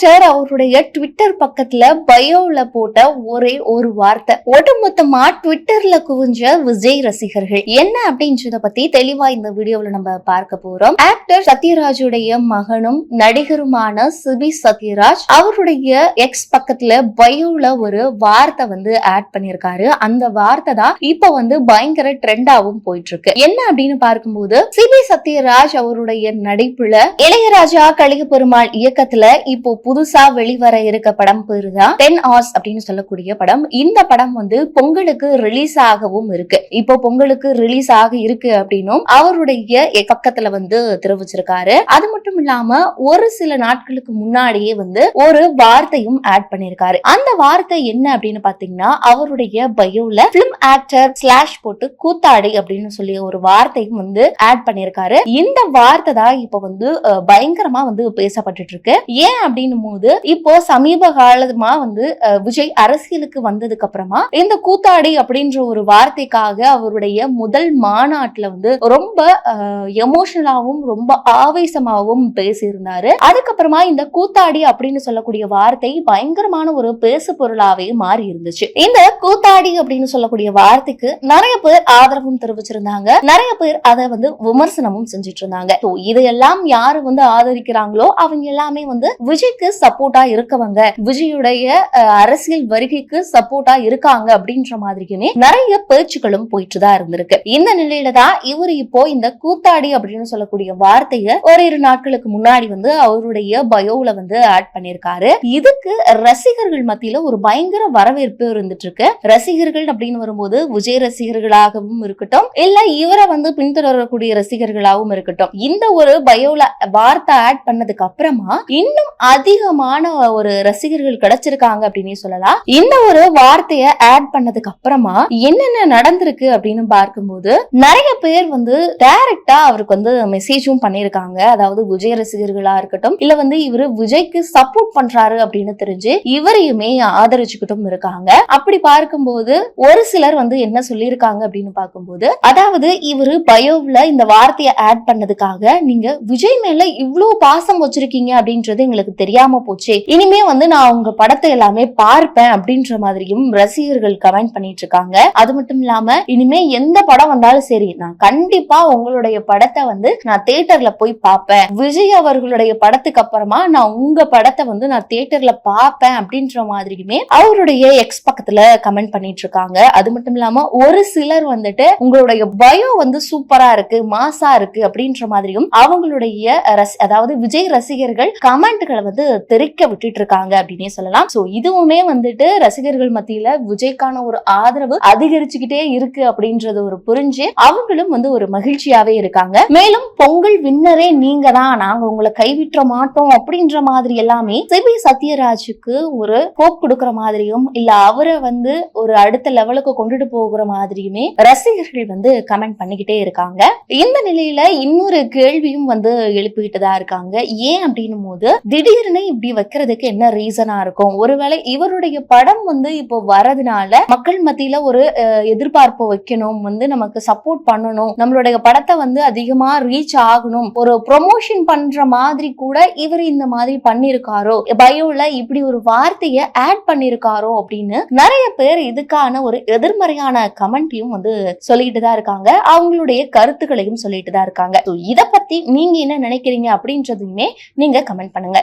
Actor அவருடைய Twitter பக்கத்துல பயோல போட்ட ஒரே ஒரு வார்த்தை. ஒட்டுமொத்தமா ட்விட்டர்ல குவிஞ்ச விஜய் ரசிகர்கள். என்ன அப்படின்றத பத்தி தெளிவா இந்த வீடியோல நம்ம பார்க்க போறோம். ஆக்டர் சத்யராஜுடைய மகனும் நடிகருமான சிபி சத்யராஜ் அவருடைய எக்ஸ் பக்கத்துல பயோல ஒரு வார்த்தை வந்து ஆட் பண்ணிருக்காரு அந்த வார்த்தை தான் இப்ப வந்து பயங்கர ட்ரெண்டாவும் போயிட்டு இருக்கு என்ன அப்படின்னு பார்க்கும்போது சிபி சத்யராஜ் அவருடைய நடிப்புல இளையராஜா கலிக பெருமாள் இயக்கத்துல இப்போ புதுசா வெளிவர இருக்க படம் பேரு தான் டென் ஆர்ஸ் அப்படின்னு சொல்லக்கூடிய படம். இந்த படம் வந்து பொங்கலுக்கு ரிலீஸ் ஆகவும் இருக்கு. இப்போ பொங்கலுக்கு ரிலீஸ் ஆக இருக்கு அப்படின்னும் அவருடைய பக்கத்துல வந்து தெரிவிச்சிருக்காரு. அது மட்டும் இல்லாம ஒரு சில நாட்களுக்கு முன்னாடியே வந்து ஒரு வார்த்தையும் ஆட் பண்ணிருக்காரு. அந்த வார்த்தை என்ன அப்படின்னு பாத்தீங்கன்னா அவருடைய பயோல பிலிம் ஆக்டர் ஸ்லாஷ் போட்டு கூத்தாடி அப்படின்னு சொல்லி ஒரு வார்த்தையும் வந்து ஆட் பண்ணிருக்காரு. இந்த வார்த்தை தான் இப்ப வந்து பயங்கரமா வந்து பேசப்பட்டு இருக்கு. ஏன் அப்படின்னு போது இப்போ சமீப காலமா வந்து விஜய் அரசியலுக்கு வந்ததுக்கு அப்புறமா இந்த கூத்தாடி அப்படின்ற ஒரு வார்த்தைக்காக அவருடைய முதல் மாநாட்டுல வந்து ரொம்ப எமோஷனலாவும் ரொம்ப ஆவேசமாகவும் பேசியிருந்தாரு. அதுக்கப்புறமா இந்த கூத்தாடி அப்படின்னு சொல்லக்கூடிய வார்த்தை பயங்கரமான ஒரு பேசு பொருளாவே மாறி இருந்துச்சு. இந்த கூத்தாடி அப்படின்னு சொல்லக்கூடிய வார்த்தைக்கு நிறைய பேர் ஆதரவும் தெரிவிச்சிருந்தாங்க. நிறைய பேர் அதை வந்து விமர்சனமும் செஞ்சுட்டு இருந்தாங்க. இதையெல்லாம் யாரு வந்து ஆதரிக்கிறாங்களோ அவங்க எல்லாமே வந்து விஜய்க்கு சப்போர்ட்டா இருக்கவங்க விஜயுடைய அரசியல் வருகைக்கு சப்போர்ட்டா இருக்காங்க அப்படின்ற மாதிரியுமே நிறைய பேச்சுக்களும் போயிட்டு தான் இருந்திருக்கு. இந்த நிலையில தான் இவர் இப்போ இந்த கூத்தாடி அப்படின்னு சொல்லக்கூடிய வார்த்தையை ஓரிரு நாட்களுக்கு முன்னாடி வந்து அவருடைய பயோல வந்து ஆட் பண்ணிருக்காரு இதுக்கு ரசிகர்கள் மத்தியில ஒரு பயங்கர வரவேற்பு இருந்துட்டு இருக்கு ரசிகர்கள் அப்படின்னு வரும்போது விஜய் ரசிகர்களாகவும் இருக்கட்டும் இல்ல இவரை வந்து பின்தொடரக்கூடிய ரசிகர்களாகவும் இருக்கட்டும் இந்த ஒரு பயோல வார்த்தை ஆட் பண்ணதுக்கு அப்புறமா இன்னும் அதிக அதிகமான ஒரு ரசிகர்கள் கிடைச்சிருக்காங்க அப்படின்னு சொல்லலாம். இந்த ஒரு வார்த்தைய ஆட் பண்ணதுக்கு அப்புறமா என்னென்ன நடந்திருக்கு அப்படின்னு பார்க்கும்போது நிறைய பேர் வந்து டைரக்டா அவருக்கு வந்து மெசேஜும் பண்ணிருக்காங்க அதாவது விஜய் ரசிகர்களா இருக்கட்டும் இல்ல வந்து இவரு விஜய்க்கு சப்போர்ட் பண்றாரு அப்படின்னு தெரிஞ்சு இவரையுமே ஆதரிச்சுக்கிட்டும் இருக்காங்க. அப்படி பார்க்கும்போது ஒரு சிலர் வந்து என்ன சொல்லியிருக்காங்க அப்படின்னு பார்க்கும்போது அதாவது இவரு பயோவில் இந்த வார்த்தையை ஆட் பண்ணதுக்காக நீங்க விஜய் மேல இவ்ளோ பாசம் வச்சிருக்கீங்க அப்படின்றது எங்களுக்கு தெரியாம போச்சு. இனிமே வந்து நான் உங்க படத்தை எல்லாமே பார்ப்பேன் அப்படின்ற மாதிரியும் ரசிகர்கள் கமெண்ட் பண்ணிட்டு இருக்காங்க. அது மட்டும் இல்லாம இனிமே எந்த படம் வந்தாலும் சரி நான் கண்டிப்பா உங்களுடைய படத்தை வந்து நான் தியேட்டர்ல போய் பார்ப்பேன். விஜய் அவர்களுடைய படத்துக்கு அப்புறமா நான் உங்க படத்தை வந்து நான் தியேட்டர்ல பார்ப்பேன் அப்படின்ற மாதிரியுமே அவருடைய எக்ஸ் பக்கத்துல கமெண்ட் பண்ணிட்டு இருக்காங்க. அது மட்டும் இல்லாம ஒரு சிலர் வந்துட்டு உங்களுடைய பயோ வந்து சூப்பரா இருக்கு மாசா இருக்கு அப்படின்ற மாதிரியும் அவங்களுடைய அதாவது விஜய் ரசிகர்கள் கமெண்ட்களை வந்து தெரிக்க விட்டுட்டு இருக்காங்க அப்படின்னே சொல்லலாம். சோ இதுவுமே வந்துட்டு ரசிகர்கள் மத்தியில விஜய்க்கான ஒரு ஆதரவு அதிகரிச்சுக்கிட்டே இருக்கு அப்படின்றது ஒரு புரிஞ்சு அவங்களும் வந்து ஒரு மகிழ்ச்சியாவே இருக்காங்க. மேலும் பொங்கல் வின்னரே நீங்க தான் நாங்க உங்களை கைவிட்ட மாட்டோம் அப்படின்ற மாதிரி எல்லாமே சிபி சத்யராஜுக்கு ஒரு ஹோப் கொடுக்கிற மாதிரியும் இல்ல அவரை வந்து ஒரு அடுத்த லெவலுக்கு கொண்டுட்டு போகிற மாதிரியுமே ரசிகர்கள் வந்து கமெண்ட் பண்ணிக்கிட்டே இருக்காங்க. இந்த நிலையில இன்னொரு கேள்வியும் வந்து எழுப்பிக்கிட்டு தான் இருக்காங்க. ஏன் அப்படின்னும் போது திடீர்னு இப்படி வைக்கிறதுக்கு என்ன ரீசனா இருக்கும்? ஒருவேளை இவருடைய படம் வந்து இப்போ வரதுனால மக்கள் மத்தியில ஒரு எதிர்பார்ப்பு வைக்கணும் வந்து நமக்கு சப்போர்ட் பண்ணணும் நம்மளுடைய படத்தை வந்து அதிகமா ரீச் ஆகணும் ஒரு ப்ரொமோஷன் பண்ற மாதிரி கூட இவர் இந்த மாதிரி பண்ணிருக்காரோ பயோல இப்படி ஒரு வார்த்தையை ஆட் பண்ணிருக்காரோ அப்படின்னு நிறைய பேர் இதுக்கான ஒரு எதிர்மறையான கமெண்ட்டையும் வந்து சொல்லிட்டு தான் இருக்காங்க. அவங்களுடைய கருத்துக்களையும் சொல்லிட்டு தான் இருக்காங்க. இதை பத்தி நீங்க என்ன நினைக்கிறீங்க அப்படின்றதையுமே நீங்க கமெண்ட் பண்ணுங்க.